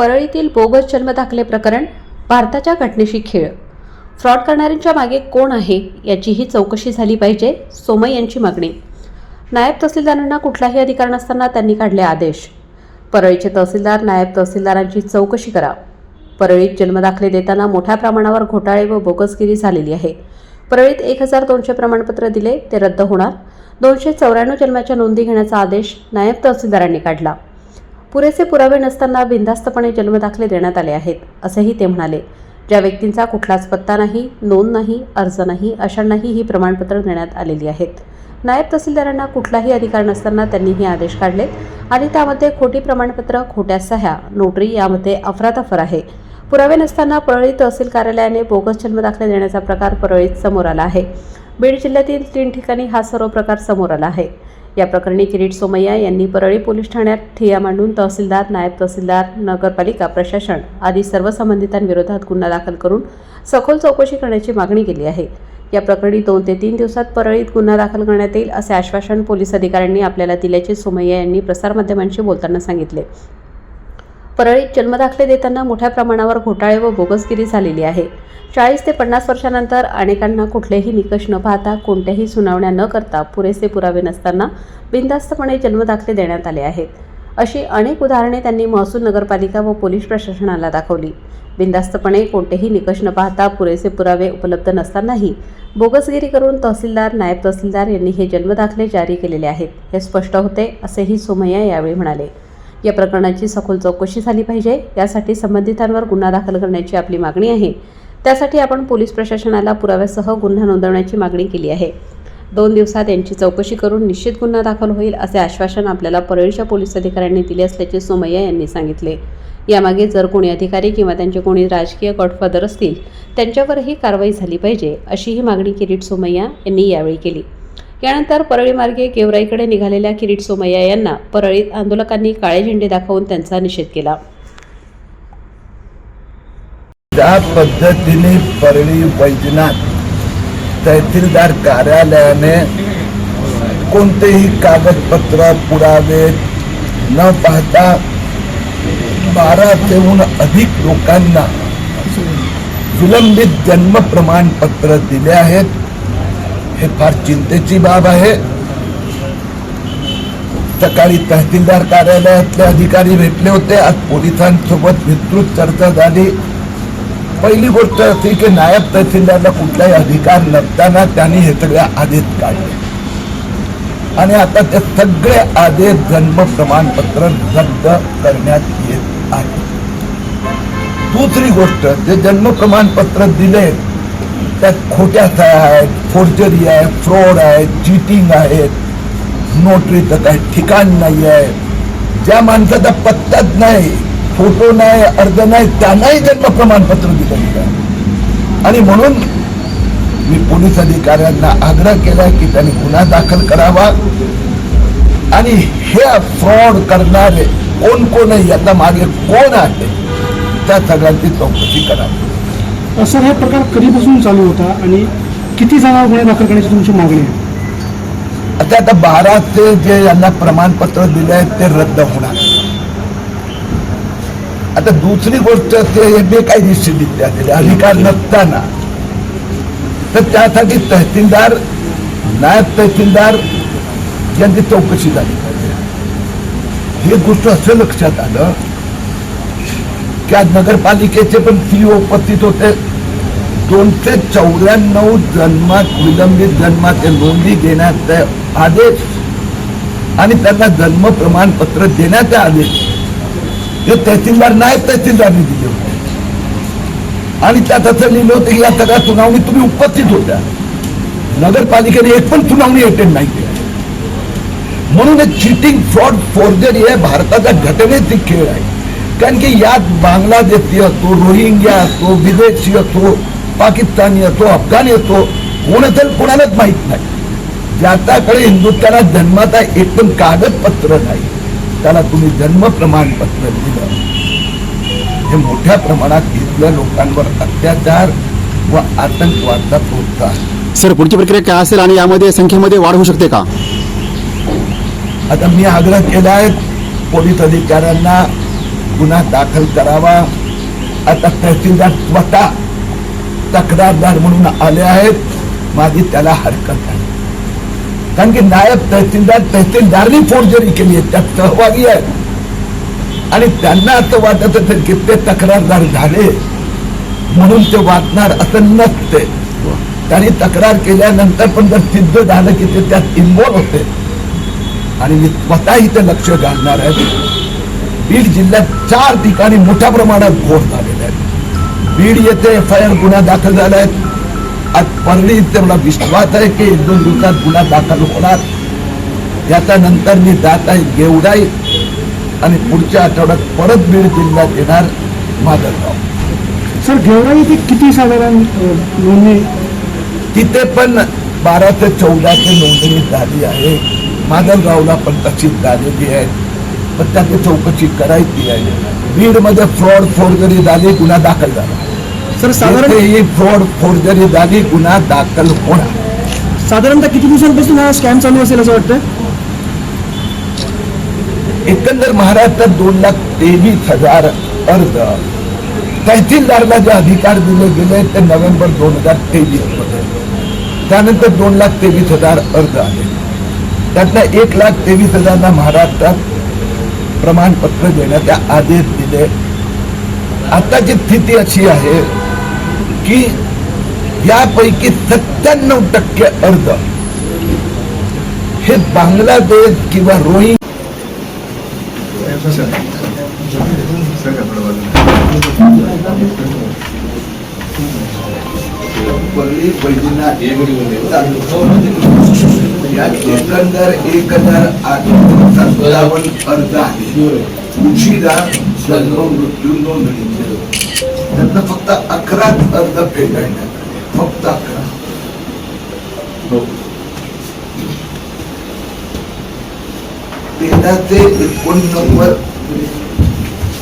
परळीतील bogus जन्मदाखले प्रकरण भारताच्या घटनेशी खेळ. फ्रॉड करणाऱ्यांच्या मागे कोण आहे याचीही चौकशी झाली पाहिजे सोमय यांची मागणी. नायब तहसीलदारांना कुठलाही अधिकार नसताना त्यांनी काढले आदेश. परळीचे तहसीलदार नायब तहसीलदारांची चौकशी करा. परळीत जन्मदाखले देताना मोठ्या प्रमाणावर घोटाळे व बोगसगिरी झालेली आहे. परळीत एक हजार दोनशे प्रमाणपत्र दिले ते रद्द होणार. दोनशे चौऱ्याण्णव जन्माच्या नोंदी घेण्याचा आदेश नायब तहसीलदारांनी काढला. पुरेसे पुरावे नसताना बिनधास्तपणे जन्मदाखले देण्यात आले आहेत असेही ते म्हणाले. ज्या व्यक्तींचा कुठलाच पत्ता नाही नोंद नाही अर्ज नाही अशांनाही ही प्रमाणपत्र देण्यात आलेली आहेत. नायब तहसीलदारांना कुठलाही अधिकार नसताना त्यांनी हे आदेश काढले आणि त्यामध्ये खोटी प्रमाणपत्र खोट्या सह्या नोटरी यामध्ये अफरातफर आहे. पुरावे नसताना परळी तहसील कार्यालयाने बोगस जन्मदाखले देण्याचा प्रकार परळीत समोर आला आहे. बीड जिल्ह्यातील तीन ठिकाणी हा सर्व प्रकार समोर आला आहे. या प्रकरणी किरीट सोमय्या यांनी परळी पोलीस ठाण्यात ठिय्या मांडून तहसीलदार नायब तहसीलदार नगरपालिका प्रशासन आदी सर्व संबंधितांविरोधात गुन्हा दाखल करून सखोल चौकशी करण्याची मागणी केली आहे. या प्रकरणी दोन ते तीन दिवसात परळीत गुन्हा दाखल करण्यात येईल असे आश्वासन पोलीस अधिकाऱ्यांनी आपल्याला दिल्याचे सोमय्या यांनी प्रसारमाध्यमांशी बोलताना सांगितले. परळीत जन्मदाखले देताना मोठ्या प्रमाणावर घोटाळे व बोगसगिरी झालेली आहे. चाळीस ते पन्नास वर्षानंतर अनेकांना कुठलेही निकष न पाहता कोणत्याही सुनावण्या न करता पुरेसे पुरावे नसताना बिनधास्तपणे जन्मदाखले देण्यात आले आहेत. अशी अनेक उदाहरणे त्यांनी महसूल नगरपालिका व पोलीस प्रशासनाला दाखवली. बिनधास्तपणे कोणतेही निकष न पाहता पुरेसे पुरावे उपलब्ध नसतानाही बोगसगिरी करून तहसीलदार नायब तहसीलदार यांनी हे जन्मदाखले जारी केलेले आहेत. हे स्पष्ट होते असेही सोमय्या यावेळी म्हणाले. या प्रकरणाची सखोल चौकशी झाली पाहिजे. यासाठी संबंधितांवर गुन्हा दाखल करण्याची आपली मागणी आहे. त्यासाठी आपण पोलीस प्रशासनाला पुराव्यासह गुन्हा नोंदवण्याची मागणी केली आहे. दोन दिवसात यांची चौकशी करून निश्चित गुन्हा दाखल होईल असे आश्वासन आपल्याला परळीच्या पोलीस अधिकाऱ्यांनी दिले असल्याचे सोमय्या यांनी सांगितले. यामागे जर कोणी अधिकारी किंवा त्यांचे कोणी राजकीय गॉडफादर असतील त्यांच्यावरही कारवाई झाली पाहिजे अशीही मागणी किरीट सोमय्या यांनी यावेळी केली. यानंतर परळी मार्गे गेवराईकडे निघालेल्या किरीट सोमय्या यांना परळीत आंदोलकांनी काळे झेंडे दाखवून त्यांचा निषेध केला. त्या पद्धतीने परळी वैजनाथ तहसीलदार कार्यालयाने कोणतेही कागदपत्र पुरावे न पाहता बारा तेहून अधिक लोकांना विलंबित जन्म प्रमाणपत्र दिले आहेत. हे फार चिंतेची बाब आहे. सकाळी तहसीलदार कार्यालयातले अधिकारी भेटले होते. आज पोलिसांसोबत विस्तृत चर्चा झाली. पहिली गोष्ट अशी की नायब तहसीलदारला कुठलाही अधिकार नसताना त्यांनी हे सगळे आदेश काढले. आणि आता ते सगळे आदेश जन्म प्रमाणपत्र रद्द करण्यात येत आहे. दुसरी गोष्ट जे जन्म प्रमाणपत्र दिले त्यात खोट्या सह्या आहेत फोर्जरी आहे फ्रॉड आहे चिटिंग आहेत नोटरीचं काही ठिकाण नाही आहे ज्या माणसाचा पत्ताच नाही फोटो नाही अर्ज नाही त्यांनाही जन्म प्रमाणपत्र दिलं आणि म्हणून मी पोलीस अधिकाऱ्यांना आग्रह केला की त्यांनी गुन्हा दाखल करावा. आणि हे फ्रॉड करणारे कोण कोण आहे याचा मागे कोण आहे त्या सगळ्यांची चौकशी करावी. सर हा प्रकार कधीपासून चालू होता आणि किती जणांवर गुन्हे दाखल करण्याची तुमची मागणी आहे? आता आता बाराचे जे यांना प्रमाणपत्र दिले आहेत ते रद्द होणार. आता दुसरी गोष्ट ते बेकायदेशीरित्या दिले अधिकार नसताना. तर त्यासाठी तहसीलदार नायब तहसीलदार यांची चौकशी झाली पाहिजे. ही गोष्ट असं लक्षात आलं की आज नगरपालिकेचे पण सीओ उपस्थित होते. दोनशे चौऱ्याण्णव जन्मात विलंबित जन्माचे नोंदी घेण्याचे आदेश आणि त्यांना जन्म प्रमाणपत्र देण्याचे आदेश. हे तहसीलदार नायब तहसीलदारने दिले होते आणि त्यात असं लिहिलं होतं की या सगळ्या सुनावणी तुम्ही उपस्थित होत्या. नगरपालिकेने एक पण सुनावणी अटेंड नाही केली. म्हणून हे चिटिंग फ्रॉड फोर्जरी हे भारताच्या घटनेचे खेळ आहे. कारण की यात बांगलादेशी असो रोहिंग्या असो विदेशी असो पाकिस्तानी असो अफगाणी असो कोण असेल कोणालाच माहीत नाही. ज्याच्याकडे हिंदुस्थानात जन्माचा एक पण कागदपत्र नाही. त्याला तुम्ही जन्म प्रमाणपत्र दिलं. हे मोठ्या प्रमाणात इथल्या लोकांवर अत्याचार व आतंकवादाचा प्रोत्साहन सर पुढची प्रक्रिया काय असेल आणि यामध्ये संख्येमध्ये वाढ होऊ शकते का? आता मी आग्रह केला आहे पोलीस अधिकाऱ्यांना गुन्हा दाखल करावा. आता तहसीलदार स्वतः तक्रारदार म्हणून आले आहेत. माझी त्याला हरकत आहे कारण की नायब तहसीलदार तहसीलदारनी फोर्जरी केली आहे त्यात सहभागी आहेत आणि त्यांना असं वाटत असेल की ते तक्रारदार झाले म्हणून ते वाचणार असं नसते त्यांनी तक्रार केल्यानंतर पण जर सिद्ध झालं की ते त्यात इन्व्हॉल्व होते आणि मी स्वतः इथे लक्ष घालणार आहे बीड जिल्ह्यात चार ठिकाणी मोठ्या प्रमाणात घोड झालेले आहेत बीड येथे एफ आय आर गुन्हा दाखल झाला आहे आज परळी इथे मला विश्वास आहे की एक दोन दिवसात गुन्हा दाखल होणार. याच्या नंतर मी जात आहे गेवराई आणि पुढच्या आठवड्यात परत बीड जिल्ह्यात येणार माधवगाव सर गेवरा येथे किती साधारण नोंदणी? तिथे पण बारा ते चौदाची नोंदणी झाली आहे. माधवगावला पण तशीच झालेली आहे. पण त्याची चौकशी करायची आहे. बीडमध्ये फ्रॉड फोर्जरी झाली गुन्हा दाखल झाला. सर साधारण ही फ्रॉड फोर्जरी झाली गुन्हा दाखल होणार. साधारणतः किती दिवसांपासून हा स्कॅम चालू असेल असं वाटतं एकंदर महाराष्ट्रात दोन लाख तेवीस हजार अर्ज. तहसीलदारला जे अधिकार दिले गेले ते नोव्हेंबर दोन हजार तेवीसमध्ये त्यानंतर दोन लाख तेवीस हजार अर्ज आले. त्यातल्या एक लाख तेवीस हजारला महाराष्ट्रात प्रमाणपत्र देण्याचे आदेश दिले. आताची स्थिती अशी आहे की यापैकी सत्त्याण्णव टक्के अर्ज हे बांगलादेश किंवा रोहिंग यात एकंदर एक हजार आठशे सत्तावन्न अर्ज आहे उशिरा जन्म मृत्यू नोंदणी त्यांना फक्त अकराच अर्ज फेटाळण्यात फक्त अकरा. तेरा ते एकोणनव्वद